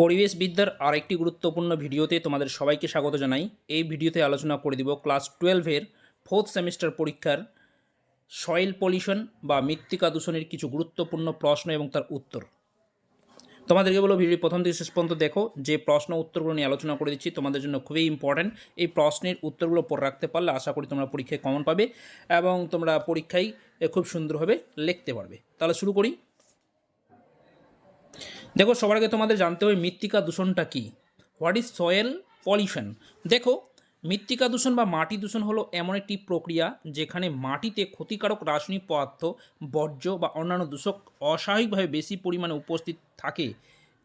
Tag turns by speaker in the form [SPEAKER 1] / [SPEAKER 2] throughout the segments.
[SPEAKER 1] পরিবেশবিদ্যার আরেকটি গুরুত্বপূর্ণ ভিডিওতে তোমাদের সবাইকে স্বাগত জানাই। এই ভিডিওতে আলোচনা করে দিব ক্লাস টুয়েলভের ফোর্থ সেমিস্টার পরীক্ষার সয়েল পলিউশন বা মৃত্তিকা দূষণের কিছু গুরুত্বপূর্ণ প্রশ্ন এবং তার উত্তর। তোমাদেরকে বলো ভিডিও প্রথম থেকে শেষ পর্যন্ত দেখো, যে প্রশ্ন উত্তরগুলো নিয়ে আলোচনা করে দিচ্ছি, তোমাদের জন্য খুবই ইম্পর্ট্যান্ট এই প্রশ্নের উত্তরগুলো পর রাখতে পারলে আশা করি তোমরা পরীক্ষায় কমন পাবে এবং তোমরা পরীক্ষায় খুব সুন্দরভাবে লিখতে পারবে। তাহলে শুরু করি। দেখো, সবার আগে তোমাদের জানতে হবে মৃত্তিকা দূষণটা কী। হোয়াট ইজ সয়েল পলিউশন দেখো, মৃত্তিকা দূষণ বা মাটি দূষণ হলো এমন একটি প্রক্রিয়া যেখানে মাটিতে ক্ষতিকারক রাসায়নিক পদার্থ, বর্জ্য বা অন্যান্য দূষক অস্বাভাবিকভাবে বেশি পরিমাণে উপস্থিত থাকে।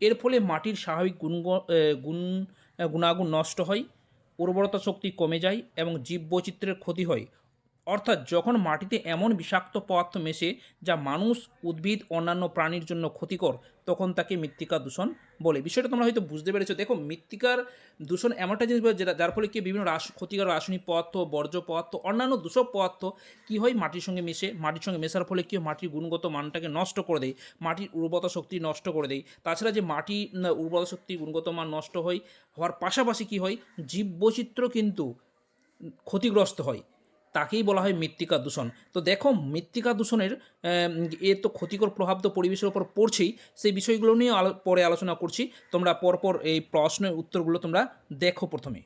[SPEAKER 1] এর ফলে মাটির স্বাভাবিক গুণ গুণ গুণাগুণ নষ্ট হয়, উর্বরতা শক্তি কমে যায় এবং জীববৈচিত্র্যের ক্ষতি হয়। অর্থাৎ যখন মাটিতে এমন বিষাক্ত পদার্থ মেশে যা মানুষ, উদ্ভিদ, অন্যান্য প্রাণীর জন্য ক্ষতিকর, তখন তাকে মৃত্তিকা দূষণ বলে। বিষয়টা তোমরা হয়তো বুঝতে পেরেছ। দেখো, মৃত্তিকার দূষণ এমন একটা জিনিস যেটা, যার ফলে কি বিভিন্ন রাস, ক্ষতিকর রাসায়নিক পদার্থ, বর্জ্য পদার্থ, অন্যান্য দূষক পদার্থ কী হয় মাটির সঙ্গে মিশে, মাটির সঙ্গে মেশার ফলে কী মাটির গুণগত মানটাকে নষ্ট করে দেয়, মাটির উর্বরতা শক্তি নষ্ট করে দেয়। তাছাড়া যে মাটি উর্বরতা শক্তি, গুণগত মান নষ্ট হয়, হওয়ার পাশাপাশি কী হয়, জীববৈচিত্র্য কিন্তু ক্ষতিগ্রস্ত হয়। তাকেই বলা হয় মৃত্তিকা দূষণ। তো দেখো, মৃত্তিকা দূষণের এর তো ক্ষতিকর প্রভাব তো পরিবেশের উপর পড়ছেই, সেই বিষয়গুলো নিয়ে পরে আলোচনা করছি। তোমরা পরপর এই প্রশ্নের উত্তরগুলো তোমরা দেখো প্রথমে।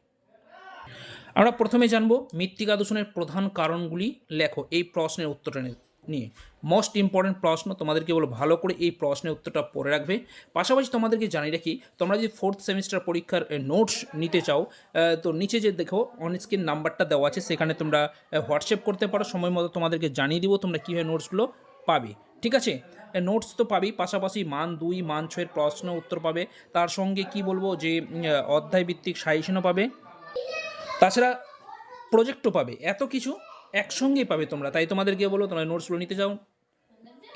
[SPEAKER 1] আমরা প্রথমে জানব মৃত্তিকা দূষণের প্রধান কারণগুলি লেখো, এই প্রশ্নের উত্তরটা নিয়ে। মোস্ট ইম্পর্ট্যান্ট প্রশ্ন তোমাদেরকে বলো ভালো করে এই প্রশ্নের উত্তরটা পড়ে রাখবে। পাশাপাশি তোমাদেরকে জানিয়ে রাখি, তোমরা যদি ফোর্থ সেমিস্টার পরীক্ষার নোটস নিতে চাও তো নিচে যে দেখো অন স্ক্রিন নাম্বারটা দেওয়া আছে, সেখানে তোমরা হোয়াটসঅ্যাপ করতে পারো। সময় মতো তোমাদেরকে জানিয়ে দিব তোমরা কীভাবে নোটসগুলো পাবে। ঠিক আছে? নোটস তো পাবেই, পাশাপাশি মান দুই, মান ছয়ের প্রশ্ন উত্তর পাবে। তার সঙ্গে কি বলব যে অধ্যায় ভিত্তিক সাজেশনও পাবে। তাছাড়া প্রজেক্টও পাবে। এত কিছু একসঙ্গেই পাবে তোমরা। তাই তোমাদেরকে বলো তোমরা নোটসগুলো নিতে চাও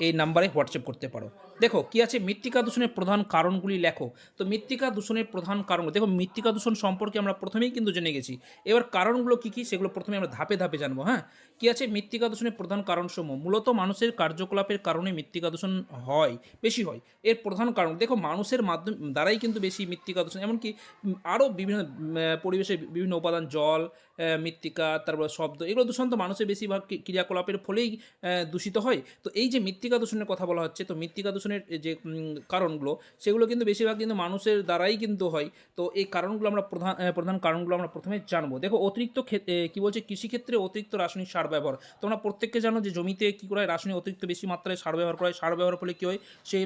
[SPEAKER 1] এই নাম্বারে হোয়াটসঅ্যাপ করতে পারো। দেখো, কি আছে? মৃত্তিকা দূষণের প্রধান কারণগুলি লেখো। তো মৃত্তিকা দূষণের প্রধান কারণ দেখো, মৃত্তিকা দূষণ সম্পর্কে আমরা প্রথমেই কিন্তু জেনে গেছি। এবার কারণগুলো কী কী, সেগুলো প্রথমে আমরা ধাপে ধাপে জানব হ্যাঁ? কি আছে? মৃত্তিকা দূষণের প্রধান কারণসমূহ। মূলত মানুষের কার্যকলাপের কারণে মৃত্তিকা দূষণ হয়, বেশি হয়। এর প্রধান কারণ, দেখো, মানুষের মাধ্যম, দ্বারাই কিন্তু বেশি মৃত্তিকা দূষণ। এমনকি আরও বিভিন্ন পরিবেশের বিভিন্ন উপাদান, জল মৃত্তিকা, তারপর শব্দ, এগুলো দূষণ তো মানুষের বেশিরভাগ ক্রিয়াকলাপের ফলেই দূষিত হয়। তো এই যে মৃত্তিকা দূষণের কথা বলা হচ্ছে, তো মৃত্তিকা দূষণের যে কারণগুলো, সেগুলো কিন্তু বেশিরভাগ কিন্তু মানুষের দ্বারাই কিন্তু হয়। তো এই কারণগুলো আমরা প্রধান প্রধান কারণগুলো আমরা প্রথমে জানব। দেখো, অতিরিক্ত কি বলছে? কৃষিক্ষেত্রে অতিরিক্ত রাসায়নিক সার ব্যবহার। তোমরা প্রত্যেককে জানো যে, জমিতে কী করে হয় রাসায়নিক অতিরিক্ত বেশি মাত্রায় সার ব্যবহার করা হয় সার ব্যবহার ফলে কী হয়? সেই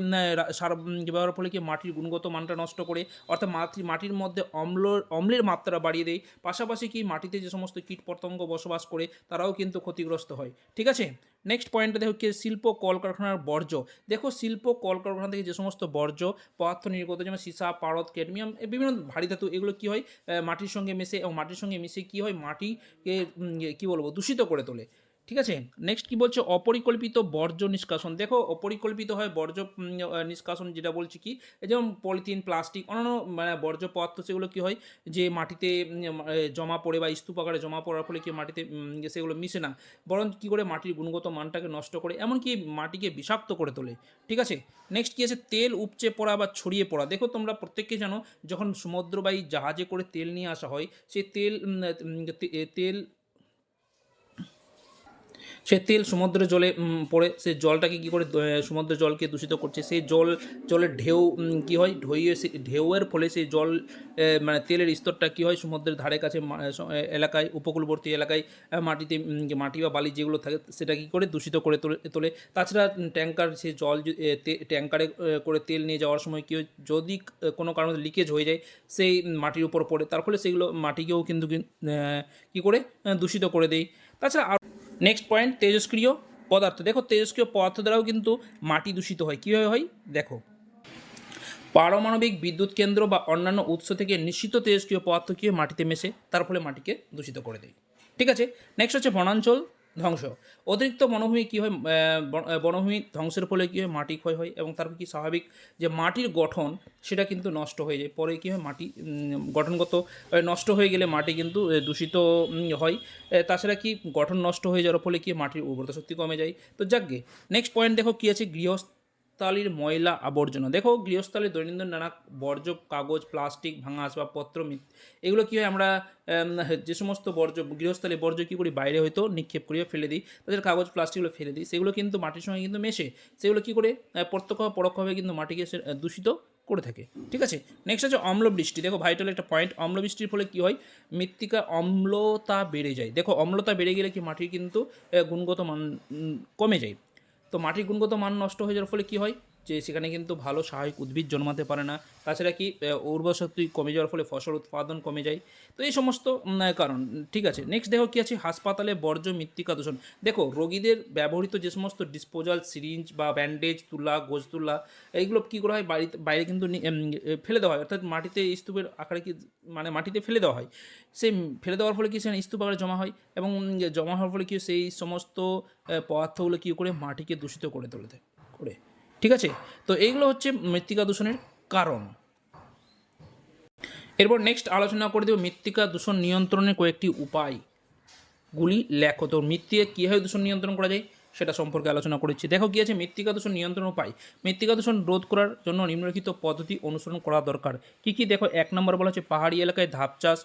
[SPEAKER 1] সার ব্যবহার ফলে কি মাটির গুণগত মানটা নষ্ট করে, অর্থাৎ মাটি, মাটির মধ্যে অম্ল, অম্লের মাত্রা বাড়িয়ে দেয়। পাশাপাশি কি মাটিতে যে সমস্ত কীট পতঙ্গ বসবাস করে, তারাও কিন্তু ক্ষতিগ্রস্ত হয়। ঠিক আছে? নেক্সট পয়েন্টটা দেখো কি, শিল্প কলকারখানার বর্জ্য। দেখো শিল্প কলকারখানা থেকে যে সমস্ত বর্জ্য, পদার্থ নির্গত, যেমন সীসা, পারদ, ক্যাডমিয়াম বিভিন্ন ভারী ধাতু, এগুলো কী হয়? মাটির সঙ্গে মেশে এবং মাটির সঙ্গে মিশে কী হয়? মাটিকে কি কী বলব? দূষিত করে তোলে। ঠিক আছে? নেক্সট কি বলছে? অপরিকল্পিত বর্জ্য নিষ্কাশন। দেখো, অপরিকল্পিত হয় বর্জ্য নিষ্কাশন যেটা বলছি কি যেমন পলিথিন, প্লাস্টিক, অন্যান্য মানে বর্জ্য পদার্থ সেগুলো কি হয় যে মাটিতে জমা পড়ে বা স্তূপ আকারে জমা পড়ার ফলে কি মাটিতে সেগুলো মিশে না বরং কী করে মাটির গুণগত মানটাকে নষ্ট করে, এমনকি মাটিকে বিষাক্ত করে তোলে। ঠিক আছে? নেক্সট কী আছে? তেল উপচে পড়া বা ছড়িয়ে পড়া। দেখো, তোমরা প্রত্যেককে জানো, যখন সমুদ্রবাহী জাহাজে করে তেল নিয়ে আসা হয় সেই তেল তেল সে তেল সমুদ্রে জলে পড়ে সে জলটাকে কী করে আহ, সমুদ্রের জলকে দূষিত করছে সেই জল জলের ঢেউ কী হয় ঢইয়ে সে ঢেউয়ের ফলে সেই জল মানে তেলের স্তরটা কী হয় সমুদ্রের ধারে কাছে এলাকায় উপকূলবর্তী এলাকায় মাটিতে মাটি বা বালি যেগুলো থাকে সেটা কী করে দূষিত করে তোলে তাছাড়া ট্যাঙ্কার সেই জল ট্যাঙ্কারে করে তেল নিয়ে যাওয়ার সময় কী হয় যদি কোনো কারণে লিকেজ হয়ে যায় সেই মাটির উপর পড়ে তার ফলে সেগুলো মাটিকেও কিন্তু কি- করে দূষিত করে দেয়। তাছাড়া নেক্সট পয়েন্ট তেজস্ক্রিয় পদার্থ। দেখো, তেজস্ক্রিয় পদার্থ দ্বারাও কিন্তু মাটি দূষিত হয়। কীভাবে হয়? দেখো। পারমাণবিক বিদ্যুৎ কেন্দ্র বা অন্যান্য উৎস থেকে নিশ্চিত তেজস্ক্রিয় পদার্থ কী মাটিতে মেশে, তার ফলে মাটিকে দূষিত করে দেয়। ঠিক আছে? নেক্সট হচ্ছে বনাঞ্চল। ধ্বংস। অতিরিক্ত বনভূমি কী হয় বনভূমি ধ্বংসের ফলে কী হয়, মাটি ক্ষয় হয় এবং তারপর কি স্বাভাবিক যে মাটির গঠন, সেটা কিন্তু নষ্ট হয়ে যায়। পরে কী হয়, মাটি গঠনগত নষ্ট হয়ে গেলে মাটি কিন্তু দূষিত হয়। তাছাড়া কি গঠন নষ্ট হয়ে যাওয়ার ফলে কি মাটির উর্বরতা শক্তি কমে যায়। তো যাকগে নেক্সট পয়েন্ট দেখো কী আছে গৃহ গৃহস্থালির ময়লা আবর্জনা। দেখো, গৃহস্থালির দৈনন্দিন নানা বর্জ্য, কাগজ, প্লাস্টিক ভাঙা আসবাবপত্র এগুলো কী হয়, আমরা যে সমস্ত বর্জ্য, গৃহস্থালী বর্জ্য কী করি, বাইরে হয়তো নিক্ষেপ করিয়ে ফেলে দিই, তাদের কাগজ প্লাস্টিকগুলো ফেলে দিই, সেগুলো কিন্তু মাটির সঙ্গে কিন্তু মেশে, সেগুলো কী করে প্রত্যক্ষ পরোক্ষভাবে কিন্তু মাটিকে দূষিত করে থাকে। ঠিক আছে? নেক্সট আছে অম্ল বৃষ্টি দেখো ভাইটাল একটা পয়েন্ট অম্ল বৃষ্টির ফলে কী হয়, মৃত্তিকা অম্লতা বেড়ে যায়। দেখো, অম্লতা বেড়ে গেলে কি মাটির কিন্তু গুণগত মান কমে যায়। তো মাটির গুণগত মান নষ্ট হয়ে যাওয়ার ফলে কী হয়? যে সেখানে কিন্তু ভালো সহায়ক উদ্ভিদ জন্মাতে পারে না। তাছাড়া কি উর্বর শক্তি কমে যাওয়ার ফলে ফসল উৎপাদন কমে যায়। তো এই সমস্ত কারণ, ঠিক আছে। নেক্সট দেখো কী আছে, হাসপাতালে বর্জ্য মৃত্তিকা দূষণ। দেখো, রোগীদের ব্যবহৃত যে সমস্ত ডিসপোজাল সিরিঞ্জ বা ব্যান্ডেজ তুলা, গোজ তুলা, এইগুলো কী করা হয়? বাড়িতে, বাইরে কিন্তু ফেলে দেওয়া হয়। অর্থাৎ মাটিতে স্তূপের আকারে কি মানে মাটিতে ফেলে দেওয়া হয়। সেই ফেলে দেওয়ার ফলে কি সেখানে স্তূপ আকারে জমা হয় এবং জমা হওয়ার ফলে কি সেই সমস্ত পদার্থগুলো কী করে মাটিকে দূষিত করে তোলে, করে। ঠিক আছে? তো এইগুলো হচ্ছে মৃত্তিকা দূষণের কারণ। এরপর নেক্সট আলোচনা করে দেব মৃত্তিকা দূষণ নিয়ন্ত্রণের কয়েকটি উপায়গুলি লেখো। তো মৃত্তিকা কীভাবে দূষণ নিয়ন্ত্রণ করা যায় সেটা সম্পর্কে আলোচনা করেছি। দেখো কী আছে? মৃত্তিকা দূষণ নিয়ন্ত্রণ উপায়। মৃত্তিকা দূষণ রোধ করার জন্য নিম্নলিখিত পদ্ধতি অনুসরণ করা দরকার। কী কী? দেখো, এক নম্বর বলা হচ্ছে পাহাড়ি এলাকায় ধাপ চাষ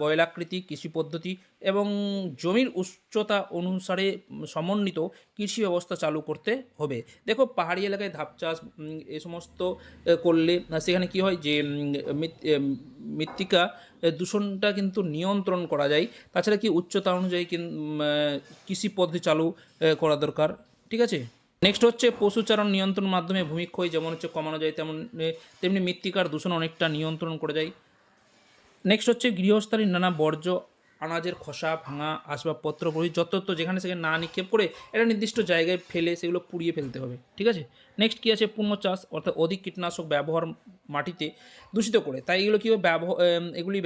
[SPEAKER 1] বয়লাকৃতি, কৃষি পদ্ধতি এবং জমির উচ্চতা অনুসারে সমন্বিত কৃষি ব্যবস্থা চালু করতে হবে। দেখো, পাহাড়ি এলাকায় ধাপ চাষ এ সমস্ত করলে সেখানে কি হয় যে মৃত্তিকা দূষণটা কিন্তু নিয়ন্ত্রণ করা যায়। তাছাড়া কি উচ্চতা অনুযায়ী কৃষি পদ্ধতি চালু করা দরকার। ঠিক আছে? নেক্সট হচ্ছে পশুচারণ নিয়ন্ত্রণ মাধ্যমে ভূমিক্ষয় যেমন হচ্ছে কমানো যায়, তেমন তেমনি মৃত্তিকার দূষণ অনেকটা নিয়ন্ত্রণ করা যায়। নেক্সট হচ্ছে গৃহস্থালীর নানা বর্জ্য আনাজের খোসা, ভাঙা, আসবাবপত্র প্রভৃতি যত্রতত্র যেখানে সেখানে না নিক্ষেপ করে একটা নির্দিষ্ট জায়গায় ফেলে সেগুলো পুড়িয়ে ফেলতে হবে, ঠিক আছে? নেক্সট কী আছে? পূর্ণ চাষ, অর্থাৎ অধিক কীটনাশক ব্যবহার মাটিতে দূষিত করে। তাই এগুলো কী ব্যবহার এগুলি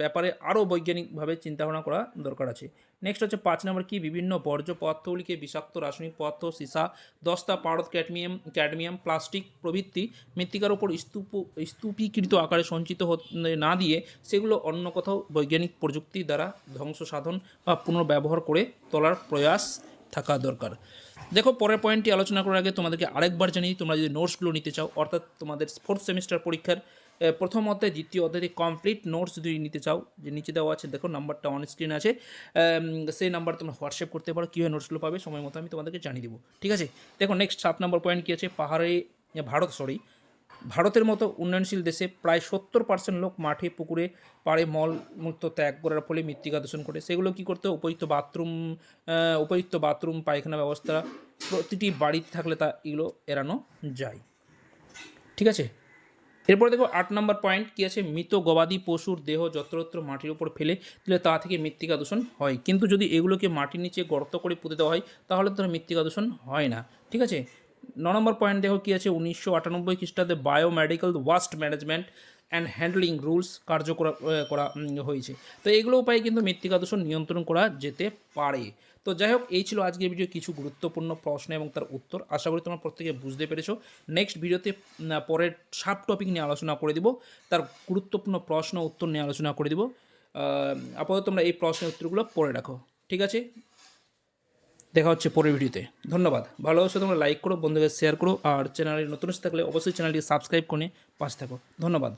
[SPEAKER 1] ব্যাপারে আরও বৈজ্ঞানিকভাবে চিন্তাভাবনা করা দরকার আছে। নেক্সট হচ্ছে পাঁচ নম্বর কি? বিভিন্ন বর্জ্য পদার্থগুলিকে বিষাক্ত রাসায়নিক পদার্থ, সীসা, দস্তা, পারদ, ক্যাডমিয়াম ক্যাডমিয়াম, প্লাস্টিক প্রভৃতি মৃত্তিকার ওপর স্তূপ, স্তূপীকৃত আকারে সঞ্চিত না দিয়ে সেগুলো অন্য কোথাও বৈজ্ঞানিক প্রযুক্তি দ্বারা ধ্বংস, সাধন বা পুনর্ব্যবহার করে তোলার প্রয়াস থাকা দরকার। দেখো, পরের পয়েন্টটি আলোচনা করার আগে তোমাদেরকে আরেকবার জানিয়ে, তোমরা যদি নোটসগুলো নিতে চাও, অর্থাৎ তোমাদের ফোর্থ সেমিস্টার পরীক্ষার প্রথম অধ্যায় দ্বিতীয় অধ্যায়ে কমপ্লিট নোটস যদি নিতে চাও, যে নিচে দেওয়া আছে, দেখো নাম্বারটা অন স্ক্রিন আছে। সেই নাম্বার তোমরা হোয়াটসঅ্যাপ করতে পারো, কীভাবে নোটসগুলো পাবে, সময় মতো আমি তোমাদেরকে জানিয়ে দেবো। ঠিক আছে? দেখো নেক্সট সাত নম্বর পয়েন্ট কী আছে? পাহাড়ে ভারত সরি ভারতের মতো উন্নয়নশীল দেশে প্রায় সত্তর পার্সেন্ট লোক মাঠে, পুকুরে, পাড়ে মলমূত্র ত্যাগ করার ফলে মৃত্তিকা দূষণ করে সেগুলো কী করতে? উপযুক্ত বাথরুম উপযুক্ত বাথরুম পায়খানা ব্যবস্থা, প্রতিটি বাড়িতে থাকলে তা এগুলো এড়ানো যায়। ঠিক আছে? এরপর দেখো আট নম্বর পয়েন্ট কী আছে? মৃত গবাদি পশুর দেহ যত্রতত্র মাটির উপর ফেলে দিলে তা থেকে মৃত্তিকা দূষণ হয়। কিন্তু যদি এগুলোকে মাটির নিচে গর্ত করে পুঁতে দেওয়া হয়, তাহলে তো মৃত্তিকা দূষণ হয় না। ঠিক আছে? ন নম্বর পয়েন্ট দেখো কী আছে? উনিশশো আটানব্বই খ্রিস্টাব্দে biomedical waste management and handling rules কার্যকর করা হয়েছে। তো এগুলো উপায়ে কিন্তু মৃত্তিকা দূষণ নিয়ন্ত্রণ করা যেতে পারে। তো যাই হোক, এই ছিল আজকের ভিডিও কিছু গুরুত্বপূর্ণ প্রশ্ন এবং তার উত্তর। আশা করি তোমরা প্রত্যেকে বুঝতে পেরেছ। নেক্সট ভিডিওতে পরের সাব টপিক নিয়ে আলোচনা করে দিব। তার গুরুত্বপূর্ণ প্রশ্ন, উত্তর নিয়ে আলোচনা করে দিব। আপাতত তোমরা এই প্রশ্নের উত্তরগুলো পড়ে রাখো। ঠিক আছে? দেখা হচ্ছে পরের ভিডিওতে ধন্যবাদ। ভালোবাসা তোমরা লাইক করো, বন্ধুদের শেয়ার করো। আর চ্যানেলে নতুন থাকলে অবশ্যই চ্যানেলটি সাবস্ক্রাইব করে পাশে থাকো। ধন্যবাদ।